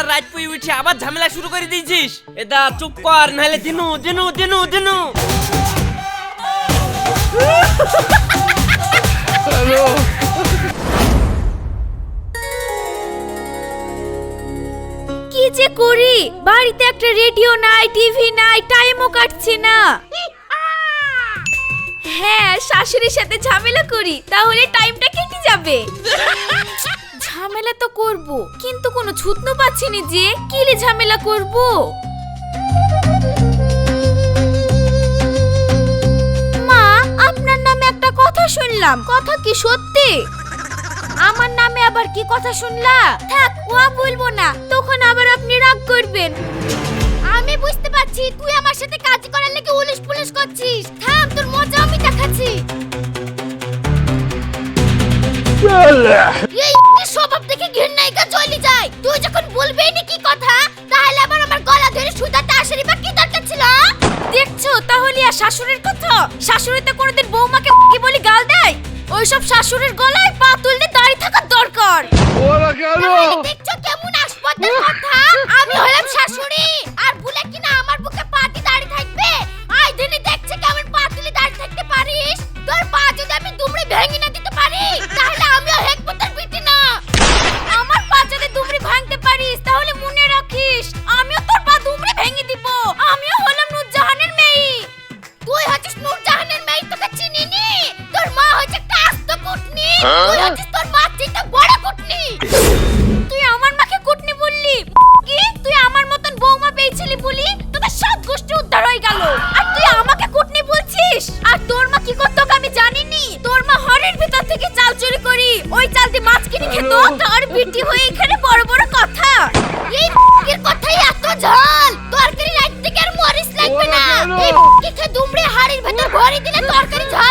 আল্লাহ রাত উঠে আবার ঝামেলা শুরু করে দিয়েছিস। এদা চুপ কর, নাহলে দিনু দিনু দিনু দিনু কি যে করি? বাড়িতে একটা রেডিও নাই টিভি নাই টাইমও কাটছে না। হ্যাঁ শাশুড়ির সাথে ঝামেলা করি, তাহলে টাইমটা কেটে যাবে। ঝামেলা তো করব। কিন্তু কোনো ছুতনো পাচ্ছি না যে কিলে ঝামেলা করব? মা আপনার নামে একটা কথা শুনলাম। কথা কি সত্যি? আমার নামে আবার কি কথা শুনলা? থাক ও বলব না। তখন আবার আপনি রাগ করবেন। আমি বুঝতে পারছি তুই আমার সাথে কাজ করার লেগে উলিশ পুলিশ করছিস। থাম তোর মজা আমি দেখাচ্ছি। এই স্বভাব থেকে ঘৃণাইকা চলে যায়। তুই যখন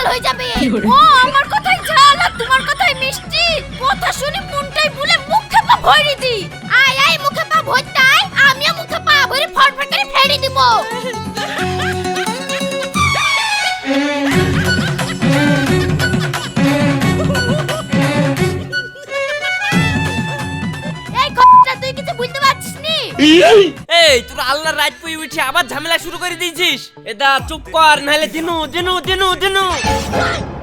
হয়ে যাবে। ও আমার কথাই ঝাল আর তোমার কথাই মিষ্টি। কথা শুনে মনটাই বলে মুখে পা ভরে দি। আয় আয় মুখে পা ভরতাই আমিও মুখে পা ভরে ফটফট করে ফেলে দিব। এই কথাটা বুঝতে পারছিস নি? এই! তোর আল্লাহ রাত পুই উঠে আবার ঝামেলা শুরু করে দিয়েছিস। এদা চুপ কর নাহলে দিনু দিনু দিনু দিনু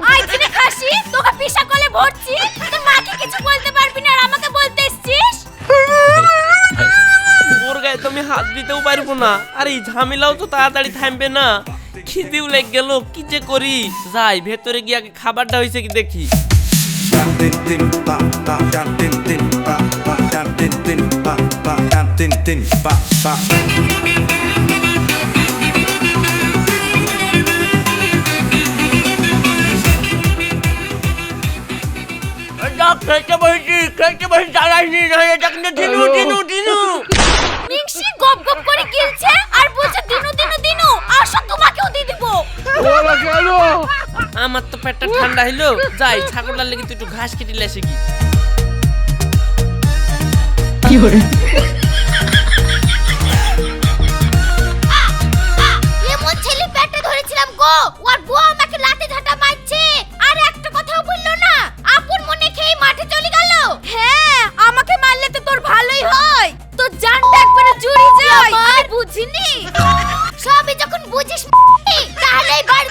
আই কিনে খাসি তোকে পিসা কলে ভরছি? তোর মাকে কিছু বলতে পারবি না আর আমাকে বলতে এসছিস? ওর গায়ে তো আমি হাত দিতেও পারব না। আর এই ঝামেলাও তো তাড়াতাড়ি থামবে না। খিদেও লেগ গেল কি যে করি? যাই ভেতরে গিয়ে আগে খাবারটা হয়েছে কি দেখি। Tin tin pa pa খেতে বসে নি না এটা দিনু দিনু দিনু মিংসি গপ গপ করে গিলছে আর বলছে দিনু দিনু দিনু আসো তোমাকেও দিয়ে দিব। আমার তো পেটটা ঠান্ডা হইল। যাই ছাগলার লাগি তুই একটু ঘাস কেটে লেসে কি এমন বুঝিস তাহলে এই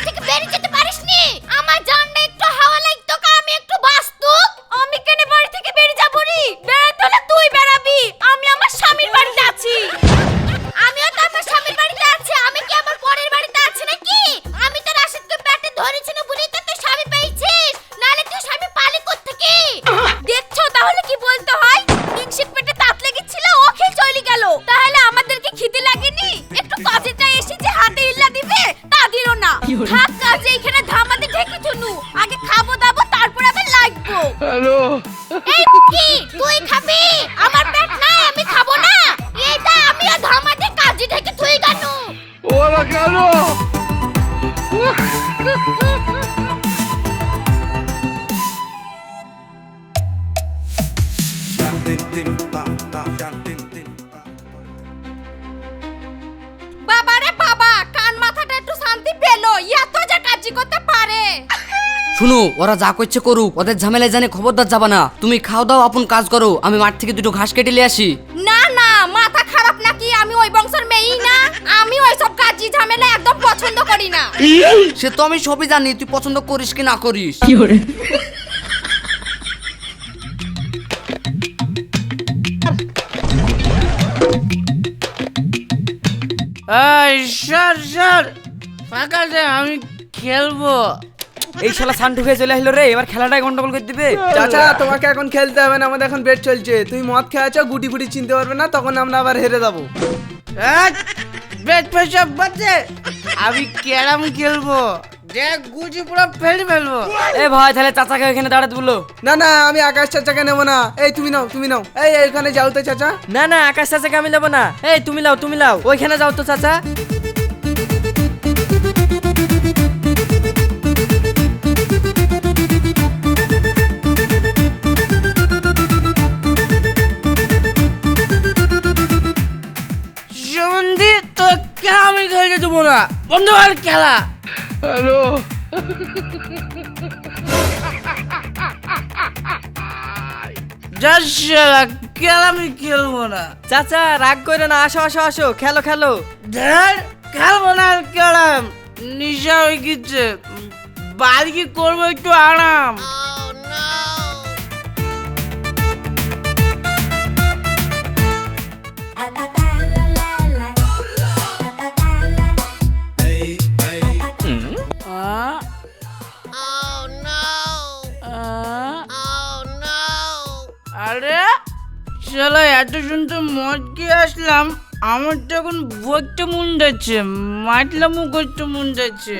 ওরা যা করছে করুক ওদের ঝামেলায় জানে খবরদার যাবা না। তুমি খাও দাও আপন কাজ করো আমি মাঠ থেকে দুটো ঘাস কেটে নিয়ে আসি। না না মাথা খারাপ নাকি? আমি ওই বংশের মেয়েই না। আমি ওই সব কাজী ঝামেলা একদম পছন্দ করি না। সে তো আমি সবই জানি তুই পছন্দ করিস কি না করিস। এই সর সর। ফাঁকা দে আমি খেলব। এই শালা সান ঢুকে চলে আসলো রে এবার খেলাটাই গন্ডগোল করে দিবে। চাচা তোমাকে এখন খেলতে হবে না আমাদের এখন বেট চলছে। তুমি মদ খেয়েছো গুটি ফুটি চিনতে পারবে না তখন আমরা আবার হেরে যাব। এই, বেট পেশাব বাজে। আমি ক্যারাম খেলব। যে গুজি পুরো ফেলে ফেলব। এ ভাই তাহলে চাচাকে এখানে দাঁড়াতে বলল না না আমি আকাশ চাচাকে নেব না। এই তুমি নাও তুমি নাও। এই এখানে যাও তো চাচা। না না আকাশ চাচাকে আমি নেব না। এই তুমি লাও তুমি লাও ওইখানে যাও তো চাচা। খেলতে না। বন্ধু আর খেলা। হ্যালো। আমি খেলব না? চাচা রাগ করে না আসো আসো আসো খেলো খেলো। ধর খেলব না আর খেলাম নিশা হয়ে গেছে। বাড়ি কি করব একটু আরাম। আরে চলো এত সুন্দর মদ খেয়ে আসলাম। আমার তো এখন বইটা মন যাচ্ছে মাটলামও করতে মন যাচ্ছে।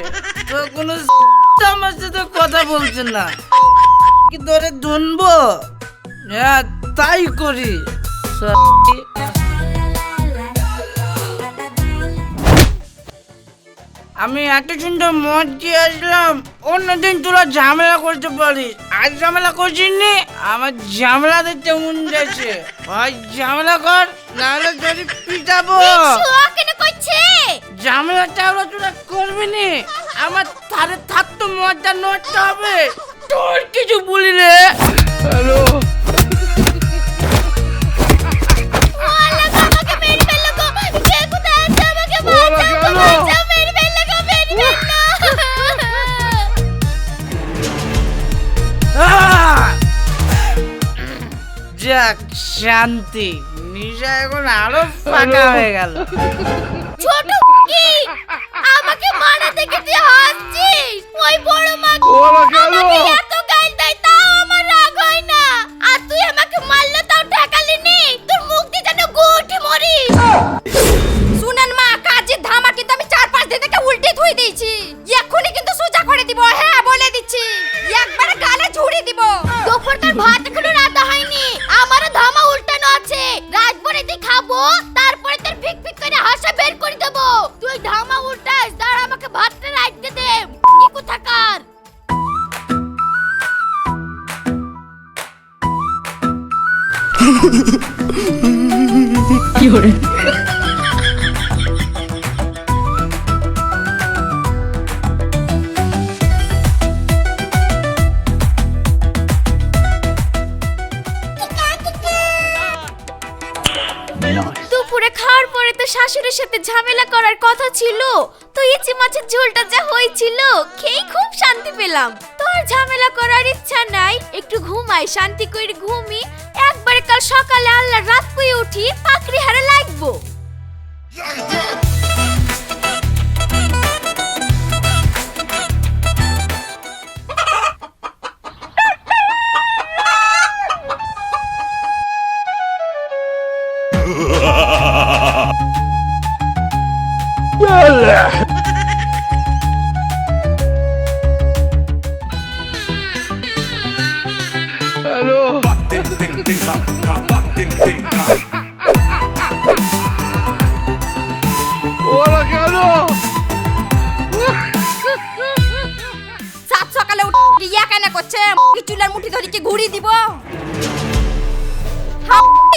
তো কোনো আমার সাথে কথা বলছে না। কি ধরে ধনবো? হ্যাঁ তাই করি। আমি এত সুন্দর মদ খেয়ে আসলাম অন্যদিন তোরা ঝামেলা করতে পারিস। আজ ঝামেলা করছিস নি আমার ঝামেলা দেখতে মন যাচ্ছে। ভাই ঝামেলা কর নাহলে যদি পিটাবো। ঝামেলাটা ওরা তোরা করবি নি? আমার তারে থাক তো মজা নড়তে হবে। তোর কিছু বলি রে হ্যালো। যাক শান্তি। নিশা এখন আরও ফাঁকা হয়ে গেল। ছোট কি? আমাকে মারা দেখে তুই হাসছিস? ওই বড় মা দুপুরে খাওয়ার পরে তো শাশুড়ির সাথে ঝামেলা করার কথা ছিল। তো ইচি মাছের ঝোলটা যা হয়েছিল খেয়ে খুব শান্তি পেলাম। তোর ঝামেলা করার ইচ্ছা নাই, একটু ঘুমাই, শান্তি করে ঘুমি একবারে কাল সকালে আল্লাহ রাত পুয়ে উঠি পাকড়ি হারে লাগবো। কি ঘুরি দিব?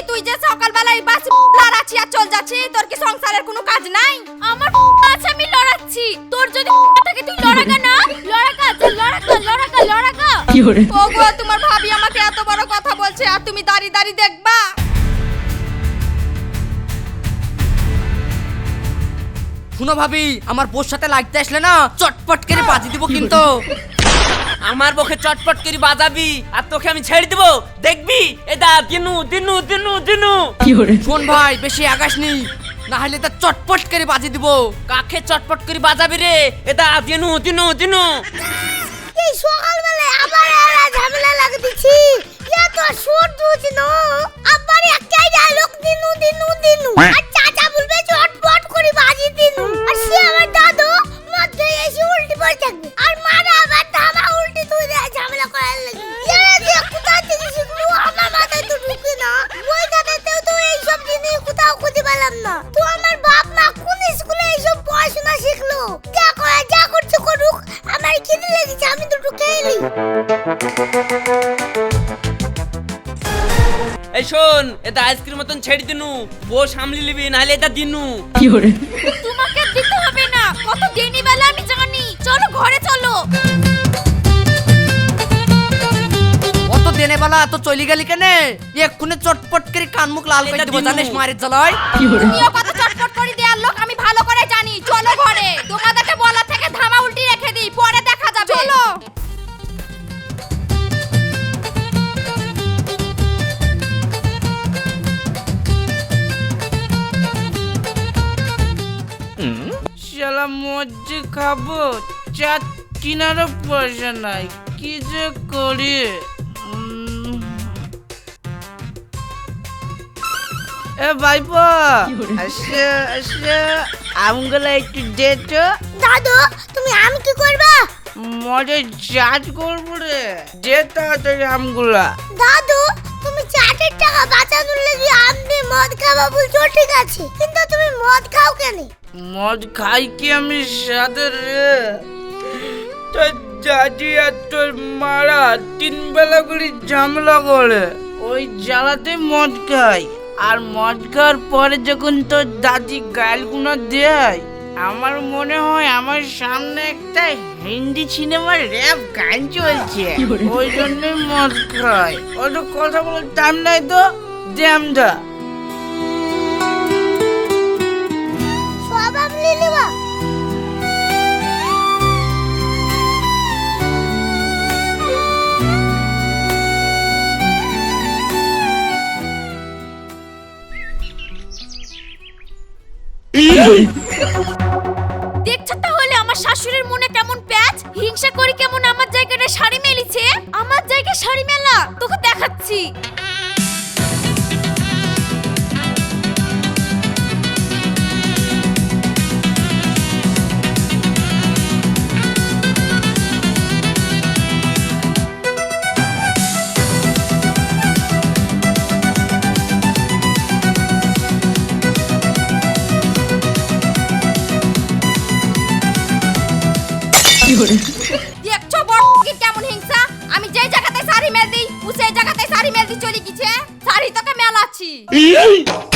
তুই যে সকালবেলায় বাসি লড়াচ্ছি আর চল যাচ্ছি তোর কি সংসারের কোনো কাজ নাই? আমার আছে আমি লড়াচ্ছি। তোর যদি থাকে তুই লড়াগা না? লড়াগা লড়াগা লড়াগা লড়াগা। ওগো তোমার ভাবি আমাকে এত বড় কথা বলছে আর তুমি দাঁড়ি দাঁড়ি দেখবা「শুনো ভাবি আমার বোর সাথে লাগতে আসলে না চটপট করে বাজি দিব কিন্তু। আমার পক্ষে চটপট করে বাজাবি আর তোকে আমি ছেড়ে দিব। দেখবি? এটা দিনু দিনু দিনু দিনু। শোন ভাই বেশি আগাস নি না হলে তা চটপট করে বাজি দিব। কাকে চটপট করে বাজাবি রে? এটা দিনু দিনু দিনু। এই সকালবেলায় আবার এরা ঝামেলা লাগতেছি। ইয়া তো সুর দুছি নো। আবার একটাই ডায়লগ দিনু দিনু দিনু। আর চাচা বলবে চটপট করে বাজি দিনু। আর সে আমার দাদু মধ্যে এসে উল্টি পড়ে থাকবে। আর মারা আবার ধামা শোন এটা আইসক্রিম মতন ছেড়ে দিনু বউ সামলি লিবি নাহলে এটা দিনু। তোমাকে দিতে হবে না কত দেনি বেলা আমি জানি। চলো ঘরে চলো। অত দেনে বেলা এত চলি গেলি কেনে? এক্ষুনি চটপট করে কান মুখ লাল করে দিব। জানিস মায়ের জ্বালায়? তুমিও কত চটপট করে দেওয়ার লোক আমি ভালো করে জানি। চলো ঘরে। তোমাদেরকে বলা থেকে ধামা উল্টি রেখে দিই পরে দেখা যাবে। চলো। শালা মজ্জি খাব। চা কিনারও পয়সা নাই কি যে করি? এ ভাইপো আসে আসে আমগুলো একটু দে তো দাদু তুমি আমি কি করবা? মজা চাট করব রে দে তাড়াতাড়ি আমগুলা। দাদু তুমি চাটের টাকা বাঁচানোর লাগি আমি মদ খাওয়া বলছো ঠিক আছে। কিন্তু তুমি মদ খাও কেন? মদ খাই কি আমি সাথে রে? তোর দাদি আর তোর মারা তিন বেলা করে ঝামেলা করে। ওই জ্বালাতে মদ খাই। আর মদ খাওয়ার পরে যখন তোর দাদি গালগুলো দেয় আমার মনে হয় আমার সামনে একটা হিন্দি সিনেমার র্যাপ গান চলছে। ওই জন্যই মদ খাই। অত কথা বলার টাইম নাই তো? দ্যামদা দেখছ তাহলে আমার শাশুড়ির মনে কেমন প্যাচ? হিংসা করি কেমন আমার জায়গাটা শাড়ি মেলিছে? আমার তোকে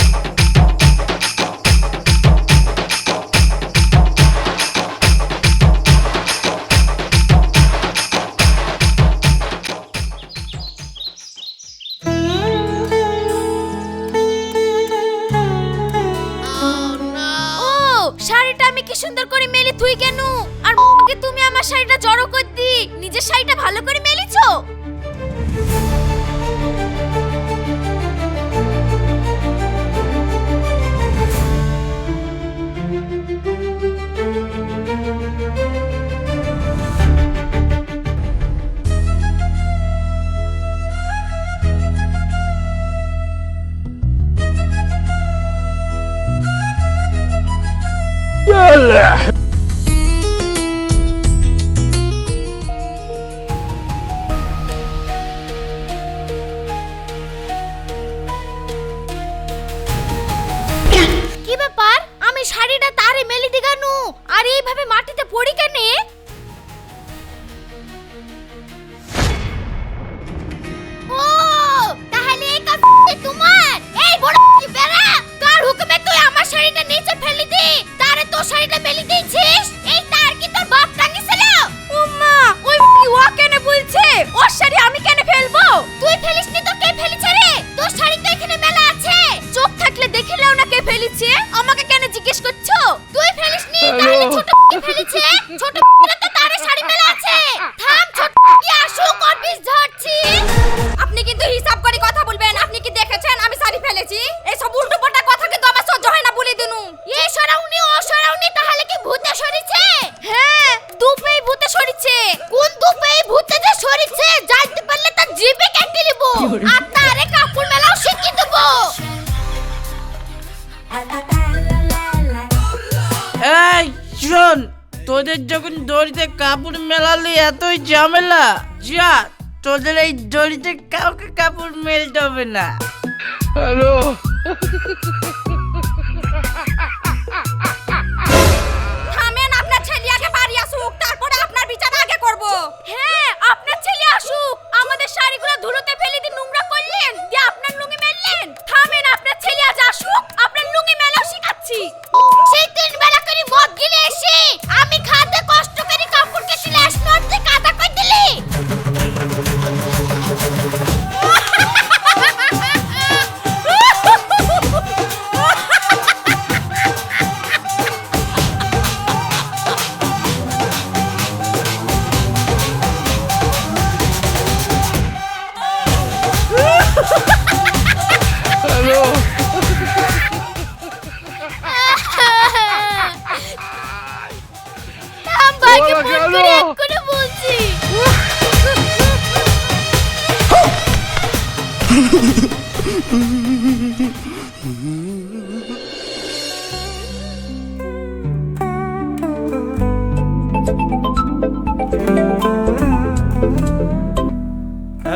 এতই ঝামেলা। যা তোদের এই দড়িতে কাউকে কাপড় মেলতে হবে না। হ্যালো?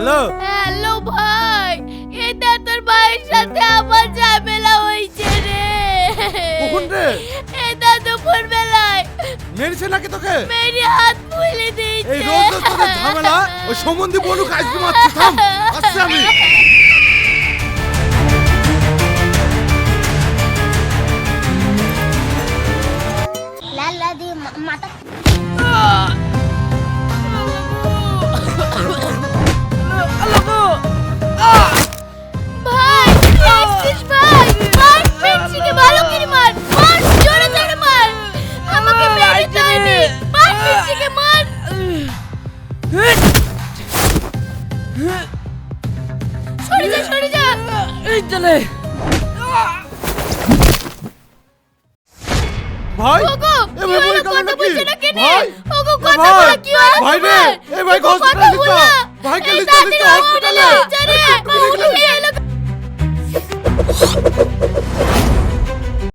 হ্যালো? হ্যালো ভাই এটা তোর ভাইয়ের সাথে আবার ঝামেলা হয়েছে রে। কখন রে? এটা দুপুর বেলায় মেরেছে নাকি তোকে? মেরে হাত ফুলে দিয়েছে। এই রোজ রোজ তোদের ঝামেলা? ও সম্বন্ধে বলুক আজকে মারছি থাম আসছে আমি। লাল Alam!